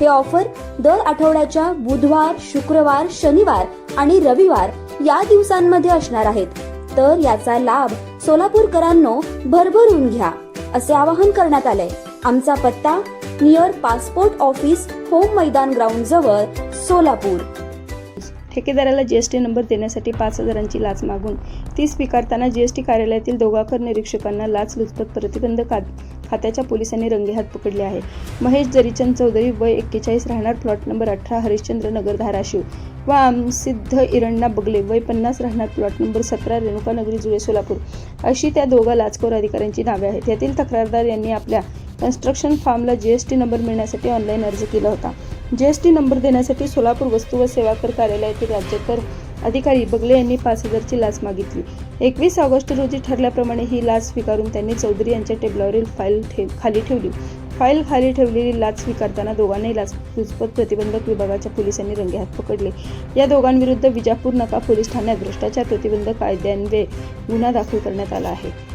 हे ऑफर दर आठवड्याच्या बुधवार शुक्रवार शनिवार आणि रविवार या दिवसांमध्ये असणार आहेत. तर याचा लाभ सोलापूरकरांनो भरभरून घ्या असे आवाहन करण्यात आले आमचा पत्ता near passport office Home Maidan ground जवळ सोलापूर. ठेकेदाराला जीएसटी नंबर देण्यासाठी पाच हजारांची लाच मागून ती स्वीकारताना जीएसटी कार्यालयातील दोघाकर निरीक्षकांना लाच लुचपत प्रतिबंध का खात्याच्या पोलिसांनी रंगेहात पकडले आहे. महेश जरीचंद चौधरी वय एक्केचाळीस राहणार. प्लॉट नंबर अठरा हरिश्चंद्र नगर धाराशिव. व आमसिद्ध इरण्णा बगले वय पन्नास राहणार. प्लॉट नंबर सतरा रेणुका नगरी जुळे सोलापूर. अशी त्या दोघा लाचखोर अधिकाऱ्यांची नावे आहेत. यातील तक्रारदार यांनी आपल्या कन्स्ट्रक्शन फार्मला जीएसटी नंबर मिळण्यासाठी ऑनलाईन अर्ज केला होता. जीएसटी नंबर देण्यासाठी सोलापूर वस्तू व सेवा कर कार्यालयातील राज्यकर अधिकारी बगले यांनी पाच हजारची लाच मागितली. एकवीस ऑगस्ट रोजी ठरल्याप्रमाणे ही लाच स्वीकारून त्यांनी चौधरी यांच्या टेबलावरील फाईल ठेव खाली ठेवली. फाईल खाली ठेवलेली लाच स्वीकारताना दोघांनाही लाचलुचपत प्रतिबंधक विभागाच्या पोलिसांनी रंगेहात पकडले. या दोघांविरुद्ध विजापूर नका पोलीस ठाण्यात भ्रष्टाचार प्रतिबंधक कायद्यान्वये गुन्हा दाखल करण्यात आला आहे.